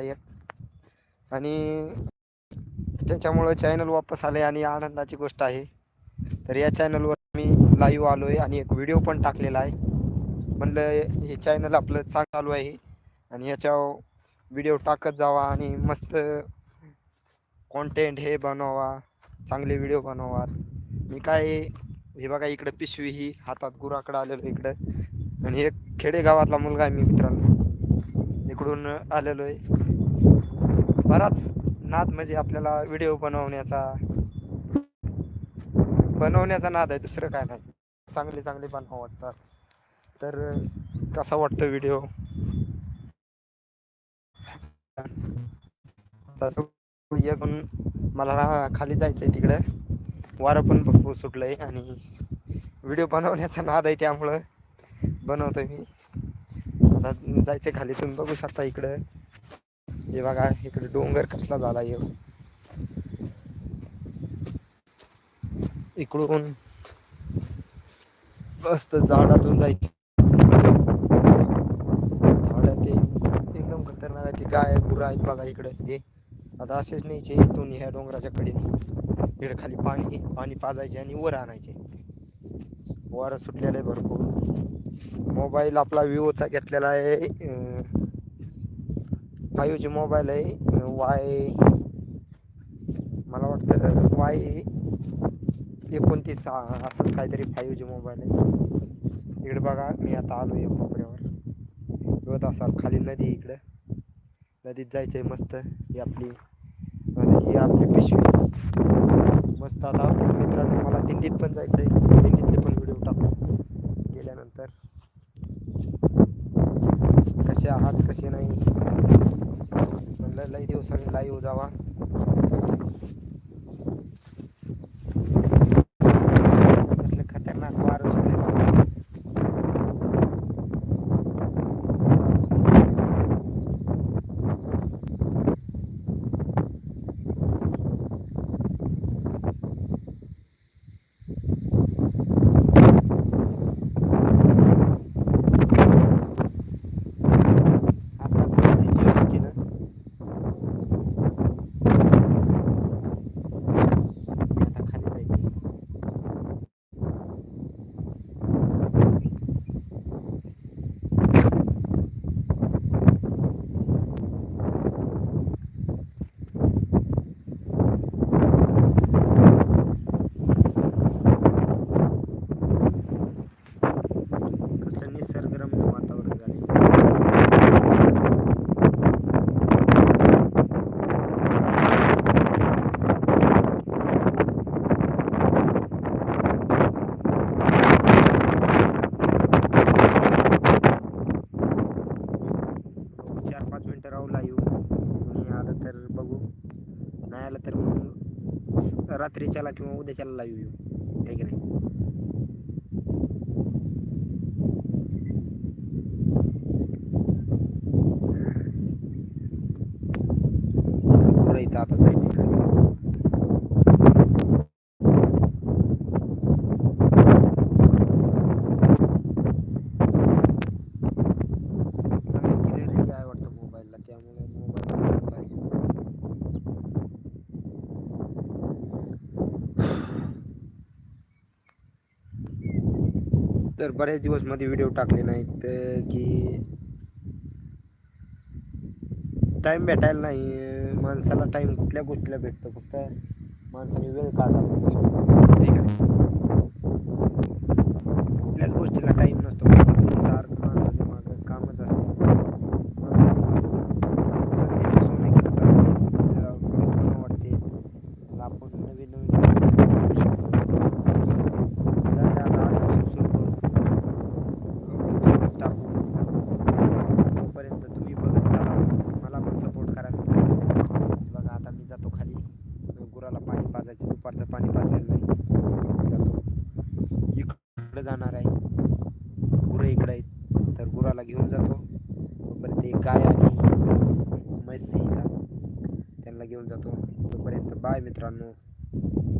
एक आणि त्याच्यामुळं चॅनल वापस आले आणि आनंदाची गोष्ट आहे. तर या चॅनलवर मी लाईव्ह आलो आहे आणि एक व्हिडिओ पण टाकलेला आहे. म्हणलं हे चॅनल आपलं चांग चालू आहे. आणि याच्या व्हिडिओ टाकत जावा आणि मस्त कॉन्टेंट हे बनवा चांगले व्हिडिओ बनवा. मी काय हे बघा इकडं पिशवी ही हातात गुराकडं आलेलो इकडं. आणि एक खेडेगावातला मुलगा आहे मी मित्रांनो. इकडून आलेलो आहे बराच नाद म्हणजे आपल्याला व्हिडिओ बनवण्याचा. बनवण्याचा नाद आहे दुसरं काय नाही. चांगले चांगले बनवा वाटतात. तर कसा वाटतो व्हिडिओ एकूण मला खाली जायचं आहे तिकडं. वारं पण भरपूर सुटलं आहे आणि व्हिडिओ बनवण्याचा नाद आहे त्यामुळं बनवतो मी. आता जायचं खाली. तुम्ही बघू शकता इकडं. हे बघा इकडे डोंगर कसला झाला आहे. इकडून मस्त झाडातून जायचं. झाड एकदम खतरनाक आहे ते गाय गुरं आहेत बघा इकडे. हे आता असेच न्यायचे इथून ह्या डोंगराच्या कडेने. इकडे खाली पाणी पाणी पाजायचे आणि वर आणायचे. वर सुटलेलं आहे भरपूर. मोबाईल आपला विवोचा घेतलेला आहे. फाईव्ह जी मोबाईल आहे. वाय मला वाटतं वाय एकोणतीस असंच काहीतरी फाईव्ह जी मोबाईल आहे. इकडे बघा मी आता आलो आहे कोपऱ्यावर. बघत असाल खाली नदी आहे इकडं. नदीत जायचं आहे मस्त. ही आपली ही आपली पिशवी. मस्त आता मित्रांनो मला दिंडीत पण जायचं आहे दिंडीतले पण व्हिडिओ टाकू गेल्यानंतर कसे आहात कसे नाही? म्हणलं लई दिवसांनी लाईव्ह जावा कसलं खतरनाक वारं सुटले बघा. आताच मध्ये जेवण केलं आता खाली जायचं कसलं निसर्गरम्य वातावरण झाले चार पाच मिनटं राहूला येऊ कोणी आलं तर बघू नाही आलं तर मग स- रात्रीच्याला किंवा उद्याच्याला लाईव्ह येऊ. आहे की नाही? आता जायचं खाली चांगली क्लिअरिटी आहे वाटतं मोबाईलला त्यामुळे मोबाईल चांगला आहे तर बरेच दिवसमध्ये व्हिडिओ टाकले नाहीत की टाईम भेटायला नाही. माणसाला टाईम कुठल्या गोष्टीला भेटतो? फक्त माणसाने वेळ काढावा. ठीक आहे कुठल्याच गोष्टीला टाइम नसतो माणसाला सारखं माणसाच्या मागं कामच असते माणसाने संधीचं सोनं केलं पाहिजे आपल्याला video बनवावं वाटते त्याला आपण नवीन नवीन गोष्टी करू शकतो त्यामुळे आता आजपासून सुरू करू रोजच टाकू तोपर्यंत तुम्ही बघत चला मला पण सपोर्ट करा मित्रांनो बघा आता मी जातो खाली गुराला पाणी पाजायचं पाणी पाजलेलं नाही. जातो इकडं जाणार आहे. गुरं इकडं आहेत. तर गुराला घेऊन जातो. तोपर्यंत एक गाय आणि म्हैस त्यांना घेऊन जातो. तोपर्यंत बाय मित्रांनो.